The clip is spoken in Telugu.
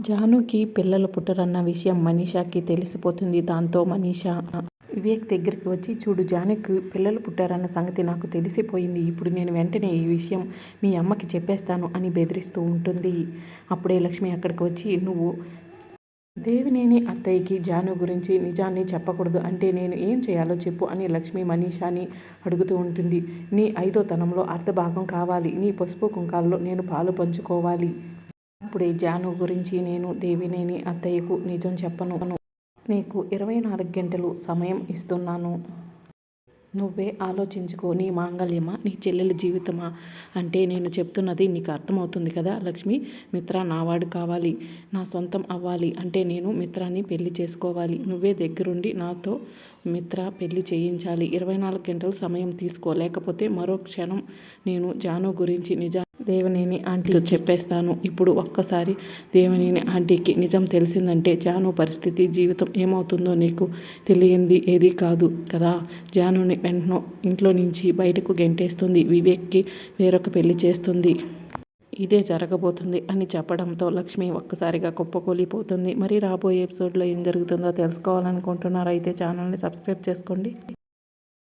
జానుకి పిల్లలు పుట్టరన్న విషయం మనీషాకి తెలిసిపోతుంది. దాంతో మనీషా వివేక్ దగ్గరికి వచ్చి చూడు జానుకి పిల్లలు పుట్టారన్న సంగతి నాకు తెలిసిపోయింది. ఇప్పుడు నేను వెంటనే ఈ విషయం మీ అమ్మకి చెప్పేస్తాను అని బెదిరిస్తూ ఉంటుంది. అప్పుడే లక్ష్మి అక్కడికి వచ్చి నువ్వు దేవినేని అత్తయ్యకి జాను గురించి నిజాన్ని చెప్పకూడదు. అంటే నేను ఏం చేయాలో చెప్పు అని లక్ష్మి మనీషాని అడుగుతూ ఉంటుంది. నీ ఐదో తనంలో అర్ధభాగం కావాలి. నీ పసుపు కుంకాల్లో నేను పాలు పంచుకోవాలి. అప్పుడే జాను గురించి నేను దేవినేని అత్తయ్యకు నిజం చెప్పను. నీకు ఇరవై నాలుగు గంటలు సమయం ఇస్తున్నాను. నువ్వే ఆలోచించుకో నీ మాంగళ్యమా నీ చెల్లెల జీవితమా అంటే నేను చెప్తున్నది నీకు అర్థమవుతుంది కదా లక్ష్మి? మిత్ర నావాడు కావాలి నా సొంతం అవ్వాలి అంటే నేను మిత్రాన్ని పెళ్ళి చేసుకోవాలి. నువ్వే దగ్గరుండి నాతో మిత్ర పెళ్ళి చేయించాలి. ఇరవై నాలుగు గంటలు సమయం తీసుకో. లేకపోతే మరో క్షణం నేను జాను గురించి నిజా దేవనేని ఆంటీతో చెప్పేస్తాను. ఇప్పుడు ఒక్కసారి దేవనేని ఆంటీకి నిజం తెలిసిందంటే జాను పరిస్థితి జీవితం ఏమవుతుందో నీకు తెలియంది ఏది కాదు కదా? జానుని వెంటనే ఇంట్లో నుంచి బయటకు గెంటేస్తుంది. వివేక్కి వేరొక పెళ్ళి చేస్తుంది. ఇదే జరగబోతుంది అని చెప్పడంతో లక్ష్మి ఒక్కసారిగా కుప్పకూలిపోతుంది. మరి రాబోయే ఎపిసోడ్లో ఏం జరుగుతుందో తెలుసుకోవాలనుకుంటున్నారైతే ఛానల్ని సబ్స్క్రైబ్ చేసుకోండి.